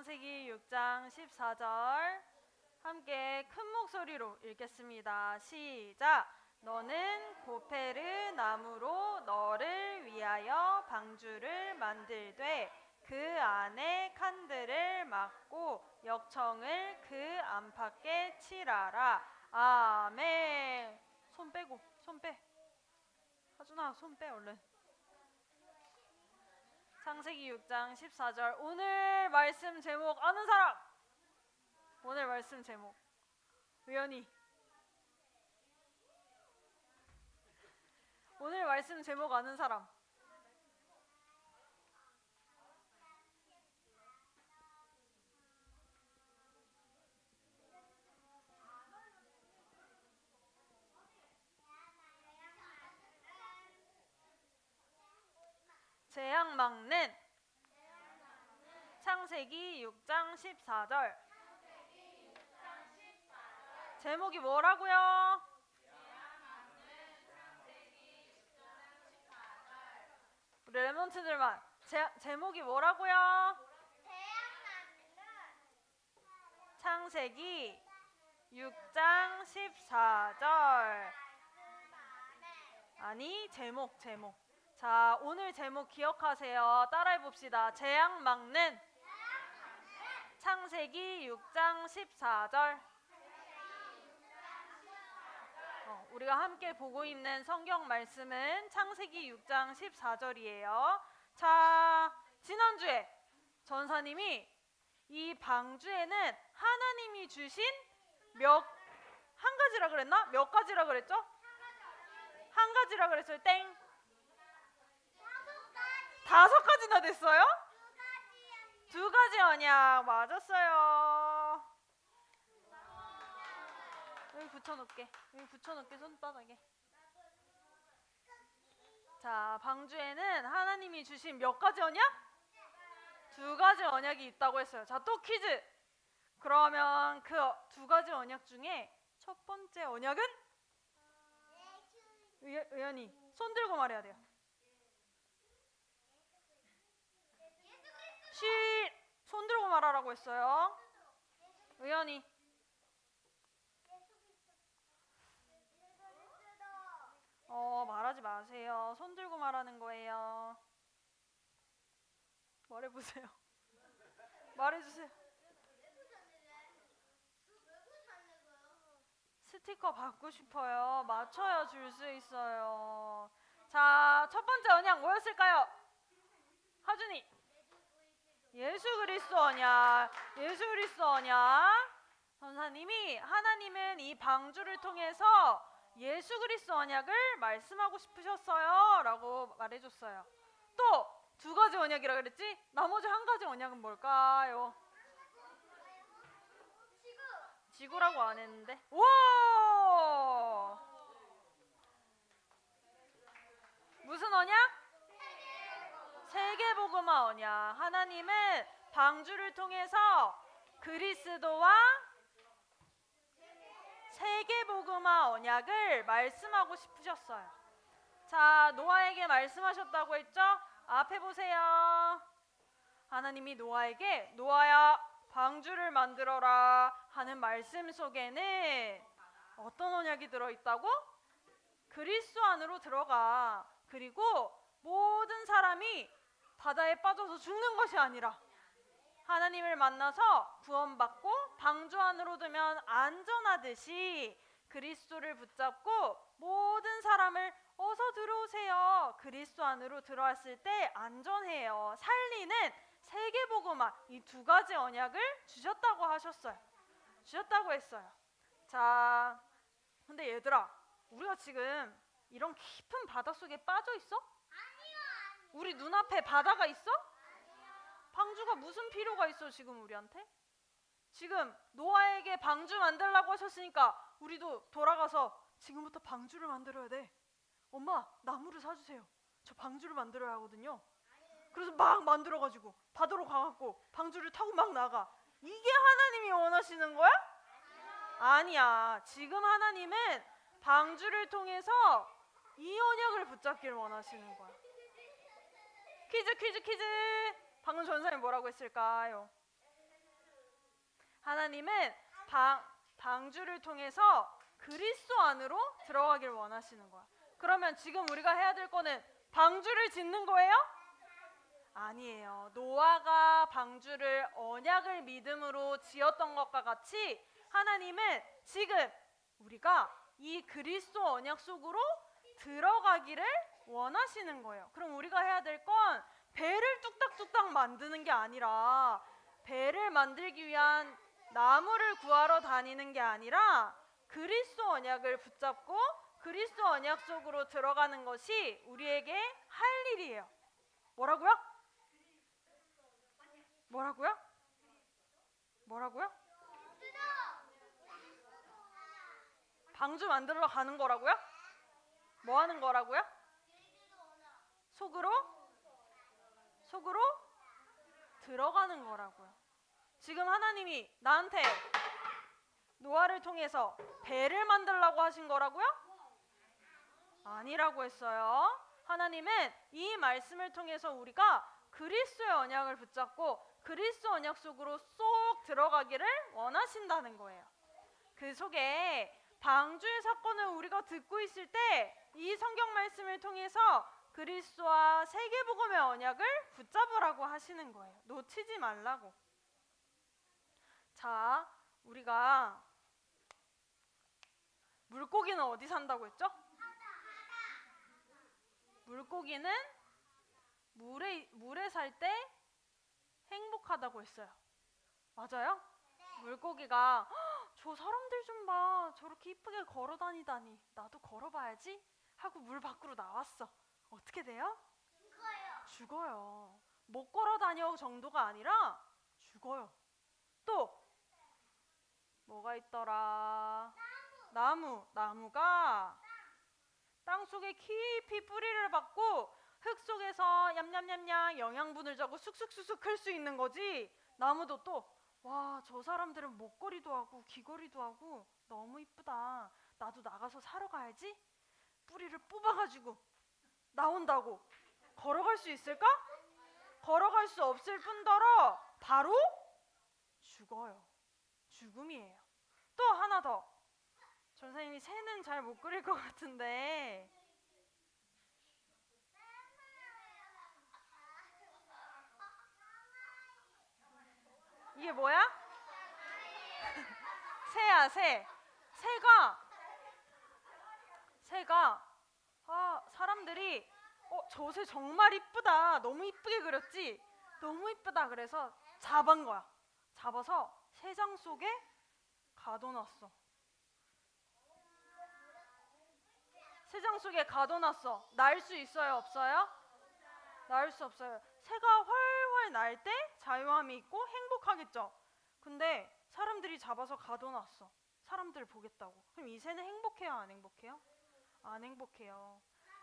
창세기 6장 14절 함께 큰 목소리로 읽겠습니다. 시작. 너는 고페르 나무로 너를 위하여 방주를 만들되 그 안에 칸들을 막고 역청을 그 안팎에 칠하라. 아멘. 손 빼고 손 빼. 하준아 손 빼 얼른. 창세기 6장 14절 오늘 말씀 제목 아는 사람. 오늘 말씀 제목. 의연이 오늘 말씀 제목 아는 사람 재앙 막는 창세기 6장 14절 제목이 뭐라고요? 우리 레몬트들만 제, 제목이 뭐라고요? 창세기 6장 14절 아니 제목 제목 자 오늘 제목 기억하세요 따라해 봅시다 재앙 막는 창세기 6장 14절 어, 우리가 함께 보고 있는 성경 말씀은 창세기 6장 14절이에요. 자, 지난주에 전사님이 이 방주에는 하나님이 주신 몇 한 가지라 그랬나? 몇 가지라 그랬죠? 한 가지라 그랬어요. 땡. 다섯 가지나 됐어요? 두 가지 언약 맞았어요. 여기 붙여놓게. 여기 붙여놓게 손바닥에. 자, 방주에는 하나님이 주신 몇 가지 언약? 두 가지 언약이 있다고 했어요. 자, 또 퀴즈. 그러면 그 두 가지 언약 중에 첫 번째 언약은? 의, 의연이 손 들고 말해야 돼요. 쉿! 손 들고 말하라고 했어요. 의연이 어 말하지 마세요. 손 들고 말하는 거예요. 말해보세요. 말해주세요. 스티커 받고 싶어요. 맞춰야 줄 수 있어요. 자, 첫 번째 언약 뭐였을까요? 하준이. 예수 그리스도 언약. 예수 그리스도 언약. 전사님이 하나님은 이 방주를 통해서 예수 그리스도 언약을 말씀하고 싶으셨어요라고 말해 줬어요. 또 두 가지 언약이라 그랬지? 나머지 한 가지 언약은 뭘까요? 지구 라고 안 했는데. 와! 무슨 언약? 세계복음화 언약. 하나님은 방주를 통해서 그리스도와 세계복음화 언약을 말씀하고 싶으셨어요. 자, 노아에게 말씀하셨다고 했죠? 앞에 보세요. 하나님이 노아에게 노아야 방주를 만들어라 하는 말씀 속에는 어떤 언약이 들어 있다고? 그리스도 안으로 들어가. 그리고 모든 사람이 바다에 빠져서 죽는 것이 아니라 하나님을 만나서 구원받고 방주 안으로 들면 안전하듯이 그리스도를 붙잡고 모든 사람을 어서 들어오세요. 그리스도 안으로 들어왔을 때 안전해요. 살리는 세계복음화 이두 가지 언약을 주셨다고 하셨어요. 주셨다고 했어요. 자, 근데 얘들아, 우리가 지금 이런 깊은 바다 속에 빠져 있어? 우리 눈앞에 바다가 있어? 방주가 무슨 필요가 있어 지금 우리한테? 지금 노아에게 방주 만들라고 하셨으니까 우리도 돌아가서 지금부터 방주를 만들어야 돼. 엄마 나무를 사주세요. 저 방주를 만들어야 하거든요. 그래서 막 만들어가지고 바다로 가갖고 방주를 타고 막 나가. 이게 하나님이 원하시는 거야? 아니야. 지금 하나님은 방주를 통해서 이 언약을 붙잡기를 원하시는 거야. 퀴즈 퀴즈 퀴즈. 방금 전사님 뭐라고 했을까요? 하나님은 방, 방주를 통해서 그리스도 안으로 들어가길 원하시는 거야. 그러면 지금 우리가 해야 될 거는 방주를 짓는 거예요? 아니에요. 노아가 방주를 언약을 믿음으로 지었던 것과 같이 하나님은 지금 우리가 이 그리스도 언약 속으로 들어가기를 원하시는 거예요. 그럼 우리가 해야 될 건 배를 뚝딱뚝딱 만드는 게 아니라 배를 만들기 위한 나무를 구하러 다니는 게 아니라 그리스도 언약을 붙잡고 그리스도 언약 속으로 들어가는 것이 우리에게 할 일이에요. 뭐라고요? 뭐라고요? 뭐라고요? 방주 만들러 가는 거라고요? 뭐 하는 거라고요? 속으로? 속으로 들어가는 거라고요. 지금 하나님이 나한테 노아를 통해서 배를 만들라고 하신 거라고요? 아니라고 했어요. 하나님은 이 말씀을 통해서 우리가 그리스도의 언약을 붙잡고 그리스도 언약 속으로 쏙 들어가기를 원하신다는 거예요. 그 속에 방주의 사건을 우리가 듣고 있을 때 이 성경 말씀을 통해서 그리스도와 세계복음의 언약을 붙잡으라고 하시는 거예요. 놓치지 말라고. 자, 우리가 물고기는 어디 산다고 했죠? 물고기는 물에 물에 살 때 행복하다고 했어요. 맞아요? 물고기가 "헉, 저 사람들 좀 봐. 저렇게 이쁘게 걸어 다니다니. 나도 걸어 봐야지. 하고 물 밖으로 나왔어. 어떻게 돼요? 죽어요. 못 걸어 다녀 정도가 아니라 죽어요. 또 뭐가 있더라? 나무. 나무 가 땅 속에 깊이 뿌리를 받고 흙 속에서 얌얌얌얌 영양분을 자고 쑥쑥쑥쑥 클 수 있는 거지. 나무도 또 와, 저 사람들은 목걸이도 하고 귀걸이도 하고 너무 이쁘다. 나도 나가서 사러 가야지. 뿌리를 뽑아 가지고 나온다고 걸어갈 수 있을까? 걸어갈 수 없을 뿐더러 바로 죽어요. 죽음이에요. 또 하나 더. 전사님이 새는 잘 못 그릴 것 같은데 이게 뭐야? 새야 새. 새가 새가 아 사람들이 어 저새 정말 이쁘다. 너무 이쁘게 그렸지. 너무 이쁘다. 그래서 잡은 거야. 잡아서 새장 속에 가둬놨어. 새장 속에 가둬놨어. 날 수 있어요? 없어요? 날 수 없어요. 새가 훨훨 날 때 자유함이 있고 행복하겠죠. 근데 사람들이 잡아서 가둬놨어. 사람들 보겠다고. 그럼 이 새는 행복해요? 안 행복해요? 안 행복해요.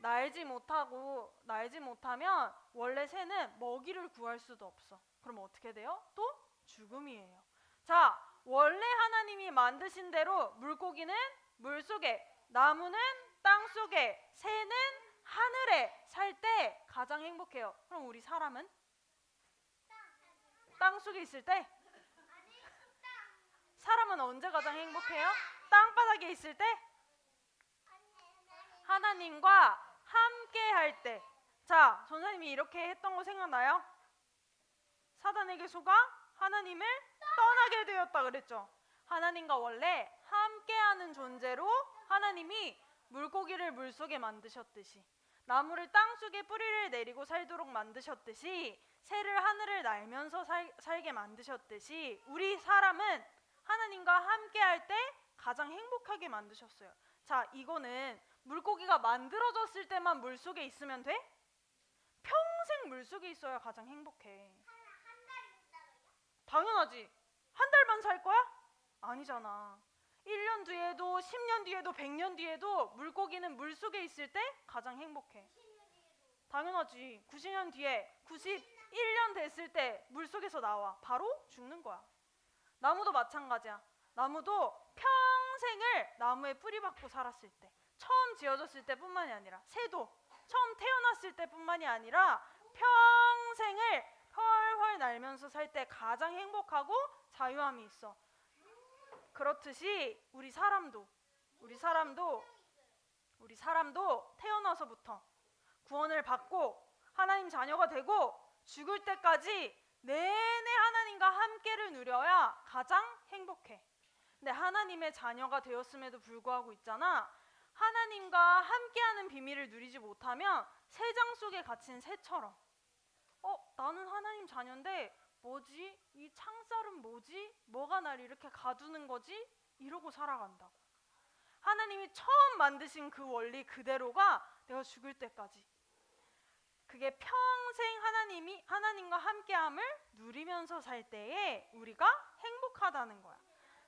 날지 못하고 날지 못하면 원래 새는 먹이를 구할 수도 없어. 그럼 어떻게 돼요? 또 죽음이에요. 자, 원래 하나님이 만드신 대로 물고기는 물 속에, 나무는 땅 속에, 새는 하늘에 살 때 가장 행복해요. 그럼 우리 사람은 땅 속에 있을 때 사람은 언제 가장 행복해요? 땅바닥에 있을 때 하나님과 함께 할 때. 자, 전사님이 이렇게 했던 거 생각나요? 사단에게 속아 하나님을 떠나게 되었다 그랬죠. 하나님과 원래 함께하는 존재로 하나님이 물고기를 물 속에 만드셨듯이 나무를 땅 속에 뿌리를 내리고 살도록 만드셨듯이 새를 하늘을 날면서 살, 살게 만드셨듯이 우리 사람은 하나님과 함께할 때 가장 행복하게 만드셨어요. 자, 이거는 물고기가 만들어졌을 때만 물 속에 있으면 돼? 평생 물 속에 있어야 가장 행복해. 당연하지. 한 달만 살 거야? 아니잖아. 1년 뒤에도 10년 뒤에도 100년 뒤에도 물고기는 물 속에 있을 때 가장 행복해. 당연하지. 90년 뒤에 91년 됐을 때 물 속에서 나와. 바로 죽는 거야. 나무도 마찬가지야. 나무도 평생을 나무에 뿌리 박고 살았을 때, 처음 지어졌을 때뿐만이 아니라 새도 처음 태어났을 때뿐만이 아니라 평생을 훨훨 날면서 살 때 가장 행복하고 자유함이 있어. 그렇듯이 우리 사람도 우리 사람도 우리 사람도 태어나서부터 구원을 받고 하나님 자녀가 되고 죽을 때까지 내내 하나님과 함께를 누려야 가장 행복해. 근데 하나님의 자녀가 되었음에도 불구하고 있잖아. 하나님과 함께하는 비밀을 누리지 못하면 새장 속에 갇힌 새처럼 어, 나는 하나님 자녀인데 뭐지? 이 창살은 뭐지? 뭐가 날 이렇게 가두는 거지? 이러고 살아간다고. 하나님이 처음 만드신 그 원리 그대로가 내가 죽을 때까지. 그게 평생 하나님이 하나님과 함께함을 누리면서 살 때에 우리가 행복하다는 거야.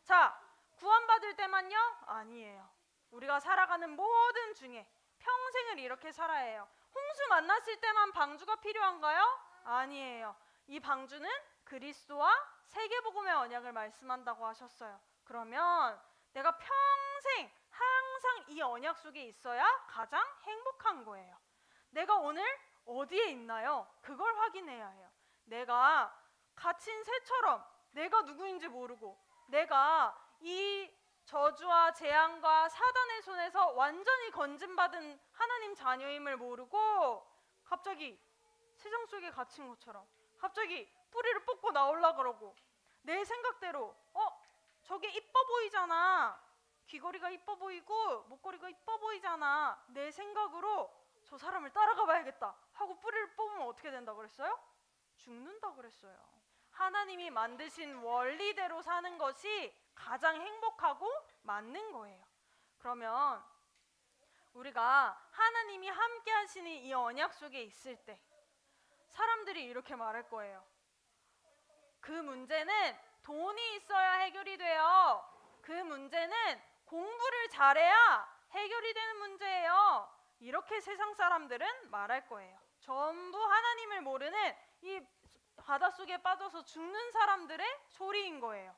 자, 구원받을 때만요? 아니에요. 우리가 살아가는 모든 중에 평생을 이렇게 살아야 해요. 홍수 만났을 때만 방주가 필요한가요? 아니에요. 이 방주는 그리스도와 세계복음의 언약을 말씀한다고 하셨어요. 그러면 내가 평생 항상 이 언약 속에 있어야 가장 행복한 거예요. 내가 오늘 어디에 있나요? 그걸 확인해야 해요. 내가 갇힌 새처럼 내가 누구인지 모르고 내가 이 저주와 재앙과 사단의 손에서 완전히 건진받은 하나님 자녀임을 모르고 갑자기 세상 속에 갇힌 것처럼 갑자기 뿌리를 뽑고 나올라 그러고 내 생각대로 어 저게 이뻐 보이잖아 귀걸이가 이뻐 보이고 목걸이가 이뻐 보이잖아 내 생각으로 저 사람을 따라가 봐야겠다 하고 뿌리를 뽑으면 어떻게 된다 그랬어요? 죽는다 그랬어요. 하나님이 만드신 원리대로 사는 것이 가장 행복하고 맞는 거예요. 그러면 우리가 하나님이 함께 하시는 이 언약 속에 있을 때 사람들이 이렇게 말할 거예요. 그 문제는 돈이 있어야 해결이 돼요. 그 문제는 공부를 잘해야 해결이 되는 문제예요. 이렇게 세상 사람들은 말할 거예요. 전부 하나님을 모르는 이 바닷속에 빠져서 죽는 사람들의 소리인 거예요.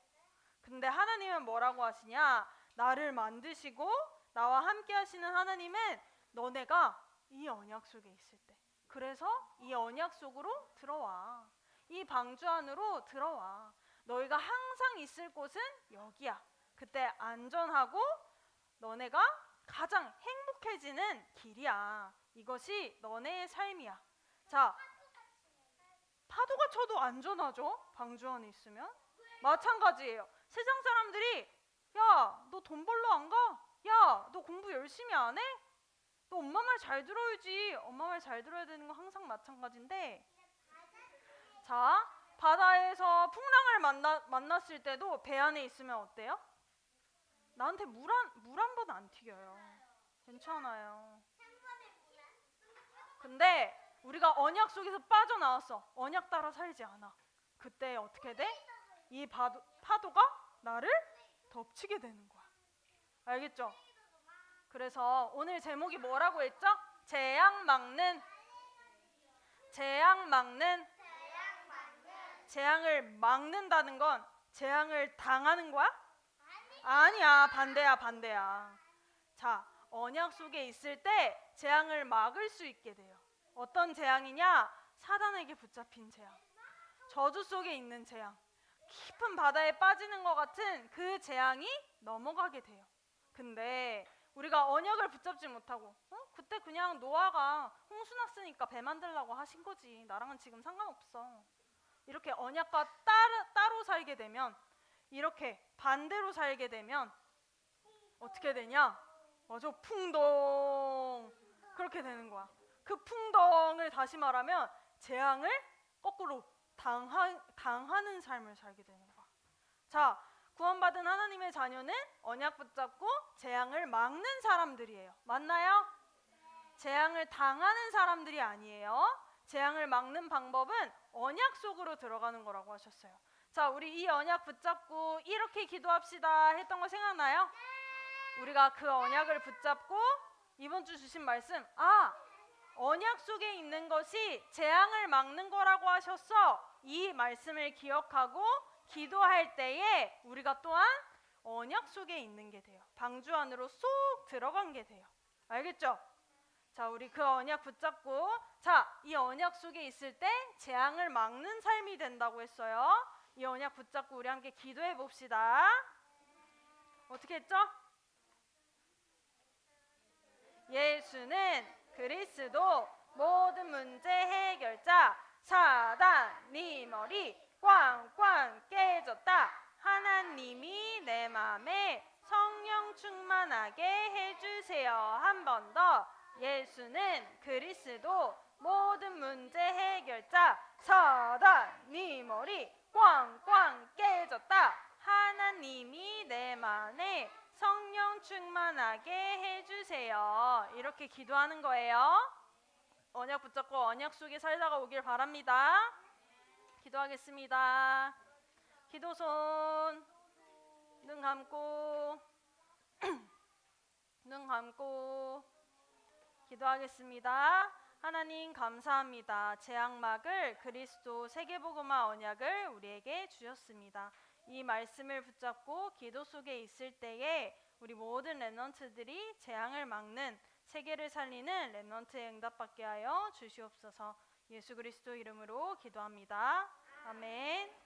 근데 하나님은 뭐라고 하시냐? 나를 만드시고 나와 함께 하시는 하나님은 너네가 이 언약 속에 있을 때. 그래서 이 언약 속으로 들어와. 이 방주 안으로 들어와. 너희가 항상 있을 곳은 여기야. 그때 안전하고 너네가 가장 행복해지는 길이야. 이것이 너네의 삶이야. 자, 파도가 쳐도 안전하죠? 방주 안에 있으면. 마찬가지예요. 세상 사람들이 야, 너 돈 벌러 안 가? 야, 너 공부 열심히 안 해? 너 엄마 말 잘 들어야지. 엄마 말 잘 들어야 되는 건 항상 마찬가지인데. 자, 바다에서 풍랑을 만나, 만났을 때도 배 안에 있으면 어때요? 나한테 물 한 물 한 번 안 튀겨요. 괜찮아요. 근데 우리가 언약 속에서 빠져나왔어. 언약 따라 살지 않아. 그때 어떻게 돼? 이 파도, 파도가 나를 덮치게 되는 거야. 알겠죠? 그래서 오늘 제목이 뭐라고 했죠? 재앙 막는 재앙 막는 재앙을 막는다는 건 재앙을 당하는 거야? 아니야 반대야 반대야 자 언약 속에 있을 때 재앙을 막을 수 있게 돼요 어떤 재앙이냐 사단에게 붙잡힌 재앙 저주 속에 있는 재앙 깊은 바다에 빠지는 것 같은 그 재앙이 넘어가게 돼요 근데 우리가 언약을 붙잡지 못하고 어? 그때 그냥 노아가 홍수 났으니까 배 만들라고 하신 거지 나랑은 지금 상관없어 이렇게 언약과 따로, 따로 살게 되면 이렇게 반대로 살게 되면 어떻게 되냐? 맞아, 풍덩. 그렇게 되는 거야. 그 풍덩을 다시 말하면 재앙을 거꾸로 당하, 당하는 삶을 살게 되는 거야. 자, 구원받은 하나님의 자녀는 언약 붙잡고 재앙을 막는 사람들이에요. 맞나요? 재앙을 당하는 사람들이 아니에요. 재앙을 막는 방법은 언약 속으로 들어가는 거라고 하셨어요. 자, 우리 이 언약 붙잡고 이렇게 기도합시다 했던 거 생각나요? 우리가 그 언약을 붙잡고 이번 주 주신 말씀, 아, 언약 속에 있는 것이 재앙을 막는 거라고 하셨어. 이 말씀을 기억하고 기도할 때에 우리가 또한 언약 속에 있는 게 돼요. 방주 안으로 쏙 들어간 게 돼요. 알겠죠? 자, 우리 그 언약 붙잡고 자, 이 언약 속에 있을 때 재앙을 막는 삶이 된다고 했어요. 이 언약 붙잡고 우리 함께 기도해 봅시다. 어떻게 했죠? 예수는 그리스도 모든 문제 해결자 사단 네 머리 꽝꽝 깨졌다. 하나님이 내 맘에 성령 충만하게 해주세요. 한 번 더. 예수는 그리스도 모든 문제 해결자. 사단 네 머리 꽝꽝 깨졌다. 하나님이 내 맘에 성령 충만하게 해주세요. 이렇게 기도하는 거예요. 언약 붙잡고 언약 속에 살다가 오길 바랍니다. 기도하겠습니다. 기도손 눈 감고 눈 감고 기도하겠습니다. 하나님 감사합니다. 재앙막을 그리스도 세계복음화 언약을 우리에게 주셨습니다. 이 말씀을 붙잡고 기도 속에 있을 때에 우리 모든 랩넌트들이 재앙을 막는 세계를 살리는 랩넌트의 응답 받게 하여 주시옵소서. 예수 그리스도 이름으로 기도합니다. 아멘.